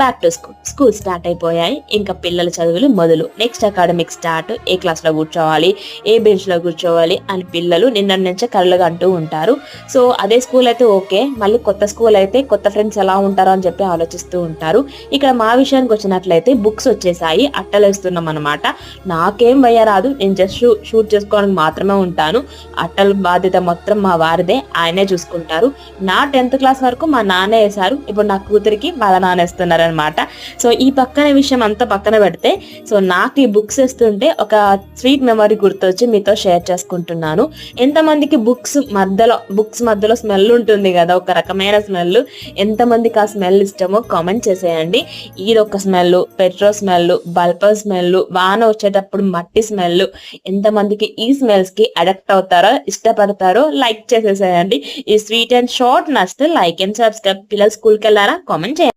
Back to school school start అయిపోయాయి. ఇంకా పిల్లల చదువులు మొదలు. నెక్స్ట్ అకాడమిక్ స్టార్ట్ ఏ క్లాస్లో కూర్చోవాలి ఏ బెంచ్లో కూర్చోవాలి అని పిల్లలు నిన్న నుంచే కళ్ళుగా అంటూ ఉంటారు. సో అదే స్కూల్ అయితే ఓకే మళ్ళీ కొత్త స్కూల్ అయితే కొత్త ఫ్రెండ్స్ ఎలా ఉంటారో అని చెప్పి ఆలోచిస్తూ ఉంటారు. ఇక్కడ మా విషయానికి వచ్చినట్లయితే బుక్స్ వచ్చేసాయి. అట్టలు వేస్తున్నాం అనమాట నాకేం భయ రాదు. నేను జస్ట్ షూట్ చేసుకోవడానికి మాత్రమే ఉంటాను. అట్టల బాధ్యత మొత్తం మా వారిదే. ఆయనే చూసుకుంటారు. నా టెన్త్ క్లాస్ వరకు మా నాన్నే వేశారు. ఇప్పుడు నా కూతురికి వాళ్ళ నాన్న వేస్తున్నారు అనమాట సో ఈ పక్కన విషయం అంతా పక్కన పెడితే సో నాకు ఈ బుక్స్ ఇస్తుంటే ఒక స్వీట్ మెమరీ గుర్తొచ్చి మీతో షేర్ చేసుకుంటున్నాను. ఎంతమందికి బుక్స్ మధ్యలో బుక్స్ మధ్యలో స్మెల్ ఉంటుంది కదా ఒక రకమైన స్మెల్. ఎంతమందికి ఆ స్మెల్ ఇష్టమో కామెంట్ చేసేయండి. ఇది ఒక స్మెల్ పెట్రోల్ స్మెల్ బల్బర్ స్మెల్ వాన వచ్చేటప్పుడు మట్టి స్మెల్ ఎంతమందికి ఈ స్మెల్స్కి అడక్ట్ అవుతారో ఇష్టపడతారో లైక్ చేసేసేయండి. ఈ స్వీట్ అండ్ షార్ట్ నచ్చితే లైక్ అండ్ సబ్స్క్రైబ్. పిల్లలు స్కూల్కి వెళ్ళారా కామెంట్ చేయండి.